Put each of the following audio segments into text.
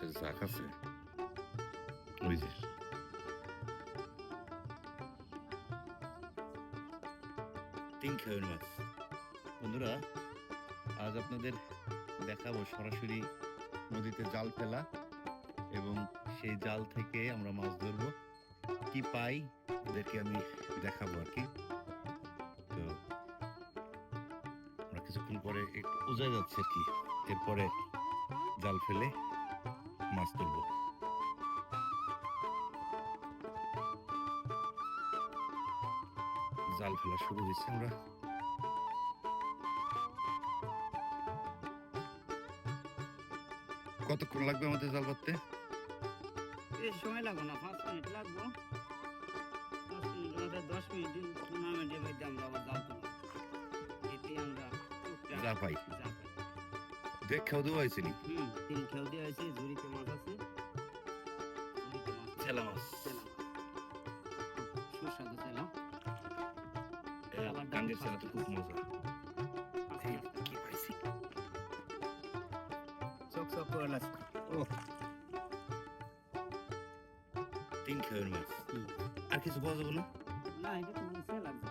মাছের ঝাঁক আছে ওই তিন খেয়ের মাছ বন্ধুরা, আজ আপনাদের দেখাবো সরাসরি নদীতে জাল ফেলা এবং সেই জাল থেকে আমরা মাছ ধরবো। কি পাই ওদেরকে আমি দেখাবো আর কি। তো আমরা কিছুক্ষণ পরে একটু বোঝা যাচ্ছে আর কি, এরপরে জাল ফেলে মাছ তুলবো জাল ফেলা শুরু হয়েছে আমরা। কতক্ষণ লাগবে আমাদের জাল পাততে বেশি সময় লাগবে না পাঁচ মিনিট লাগবো। পাঁচ মিনিট মধ্যে দশ মিনিট টুর্নামেন্টের মধ্যে আমরা আবার জাল তুলব। এতে আমরা যা পাই। দেখ খাওয়া দেওয়া হয়েছে নি হুম তিন খেউ দিয়ে হয়েছে ঝুড়িতে মাছ আছে। ঝুড়িতে মাছ। সুস্বাদু চেলা কাঙ্গের চেলা তো খুব মজা। কি পাইছি? চক চক করে লাগছে ও। তিন খেয়ের মাছ। আর কিছু পাওয়া যাবে না? না এটা তো মনে লাগছে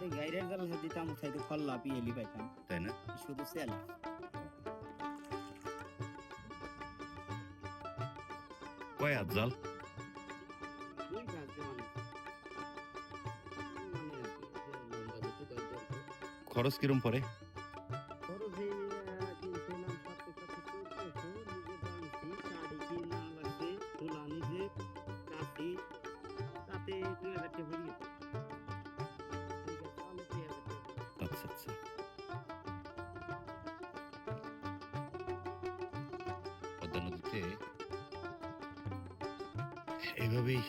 তো গাইরের দিতাম খাইতে পিয়েলি পাইতাম। তাই না? শুধু সেল কয় হাত জাল মানে। খরচ কিরম পড়ে? নদীতে এইভাবেই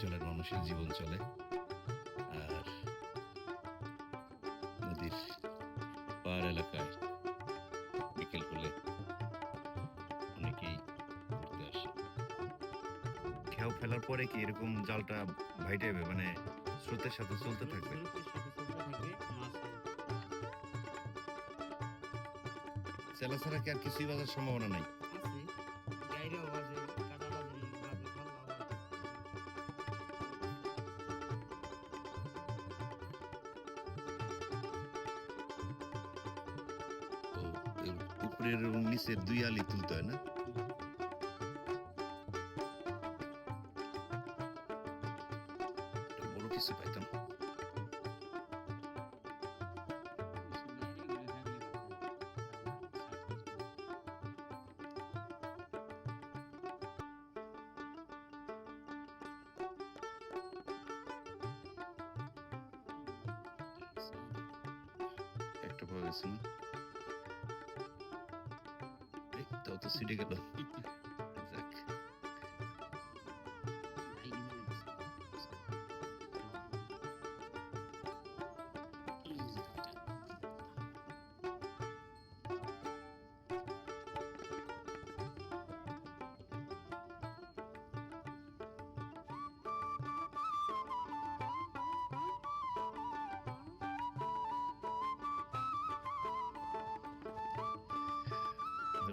জলের মানুষের জীবন চলে। আর নদীর পাহাড় এলাকায় বিকেল হলে অনেকেই ঘুরতে আসে। খেয়াও ফেলার পরে কি এরকম জালটা ভাইটে যাবে? মানে স্রোতের সাথে চলতে থাকবে? চেলা ছাড়া কি আর কিছুই বাজার সম্ভাবনা নাই? উপরের এবং নিচের দুই আলি তুলতে হয় না? বড় কিছু পাইতাম। একটা পাওয়া তো ছিটে গেল।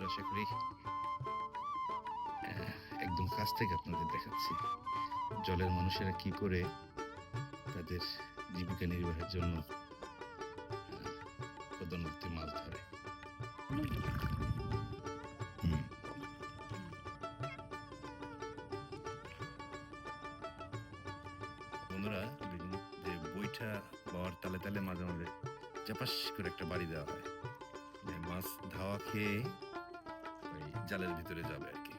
আমরা আশা করি একদম কাছ থেকে আপনাদের দেখাচ্ছি জলের মানুষেরা কি করে তাদের জীবিকা নির্বাহের জন্য পদ্মা মাছ ধরে। বন্ধুরা যে বইটা বাবার তালে তালে মাঝে মাঝে চাপাস করে একটা বাড়ি দেওয়া হয়। মাছ ধাওয়া খেয়ে জালের ভিতরে যাবে আর কি।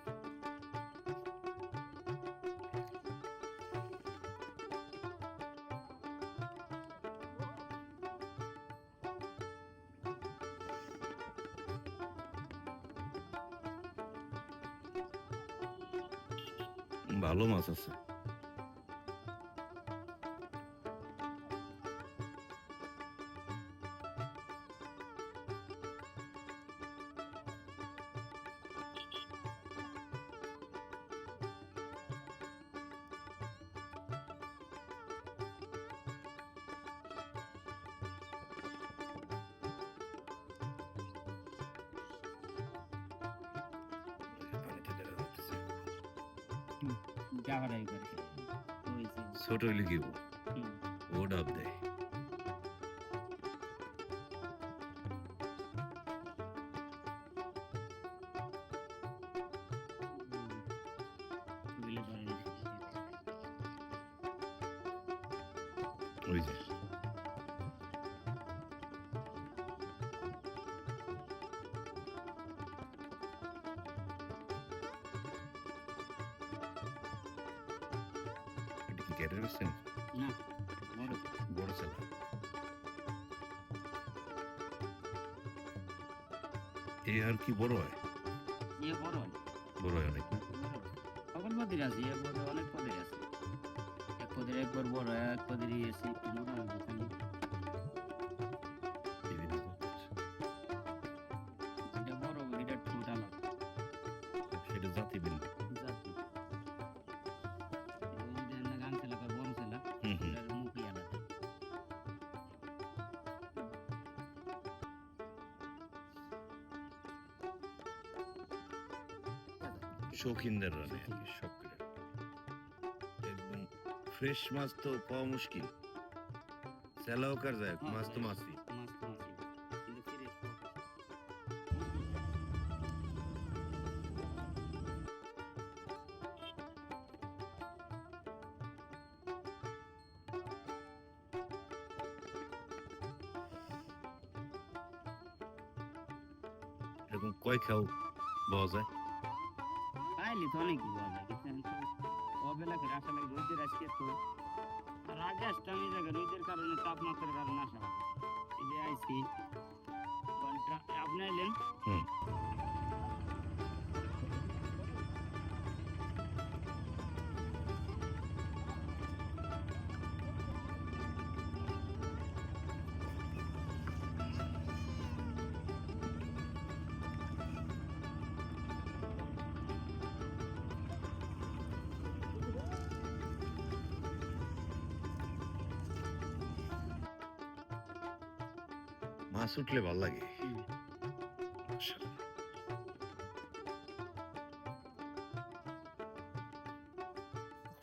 ভালো মাছ আছে। জাফারাই করে ছোট লিখিব। ও ডাব দেয়। ওই যে কেটে রাখছেন না বড় বড় চালা এই আর কি বড় হয় ইয়ে বড় হয়, বড় হয় অনেক? সকল পদের আছে পদে অনেক পদের আছে এক পদের একবার বড় এক পদেরই আছে শৌখিনদের রানে। আর কি শখ করে একদম ফ্রেশ মাছ তো পাওয়া মুশকিল। স্যালা হোক আর যায় মাছ তো মাছই। মাছ তো মাছই। এরকম কয় খাও পাওয়া যায়? পাইলি তো অনেক পাওয়া যায়, কিন্তু অবেলা করে আসা লাগে রোদের আজকে তো আর আগে আসতাম এই জায়গায়, রোদের কারণে তাপমাত্রার কারণে আসা। এই যে আইসি আপনি এলেন মাছ উঠলে ভালো লাগে।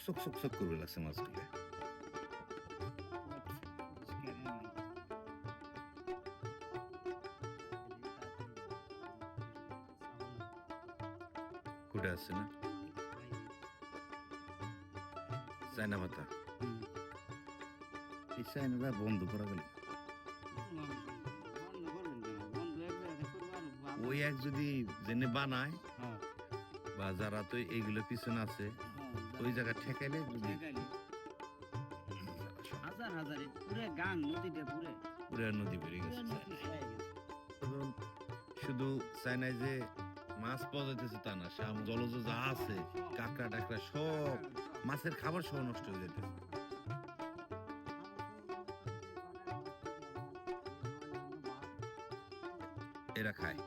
চক চক চক করবে লাগছে মাছগুলো। কুড়ে আছে না? চায়না পাতা। এই চায়নাটা বন্ধ করা গেল ওই এক যদি জেনে বানায় বা যারা তো এইগুলো পিছনে আছে ওই জায়গা ঠেকাইলে যদি হাজার হাজারে পুরে গান নদীতে পুরে। পুরো নদী বেড়ে গেছে। নদী চায়নায়। হয়ে গেছে। ধরুন, শুধু যে মাছ পাওয়া যাইতেছে তা না সাম জলজ যা আছে কাঁকড়া টাকড়া সব মাছের খাবার সহ নষ্ট হয়ে যাইতেছে। এরা খায়।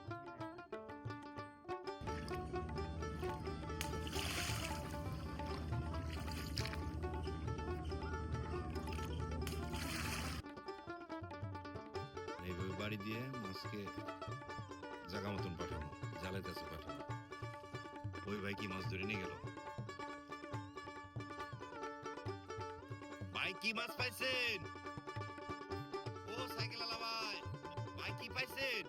বাড়ি দিয়ে মাছকে জাগা মতন পাঠানো, জালের কাছে পাঠানো। ওই ভাই কি মাছ ধরে নিয়ে গেল? ভাই কি মাছ পাইছেন? ও সাইকেল ভাই ভাই কি পাইছেন?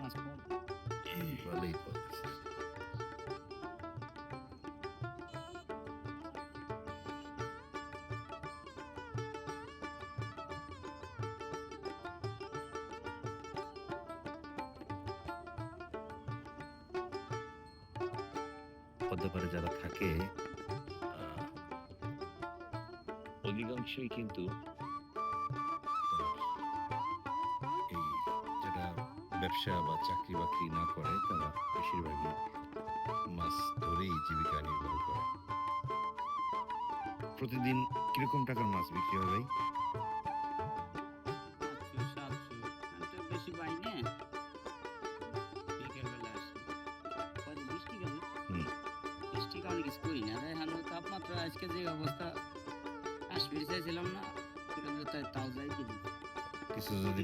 মাছ পাওয়া ভালোই পাওয়া গেছে। পদ্মাপাড়ে যারা থাকে অধিকাংশই কিন্তু ব্যবসা বা চাকরি বাকরি না করে তারা বেশিরভাগই মাছ ধরেই জীবিকা নির্বাহ করে। প্রতিদিন কীরকম টাকার মাছ বিক্রি হয় ভাই? তাপমাত্রা আজকে যে অবস্থা কাশ্মীর চাইছিলাম না সেটা তো তাই তাও যাই কিনি। কিছু যদি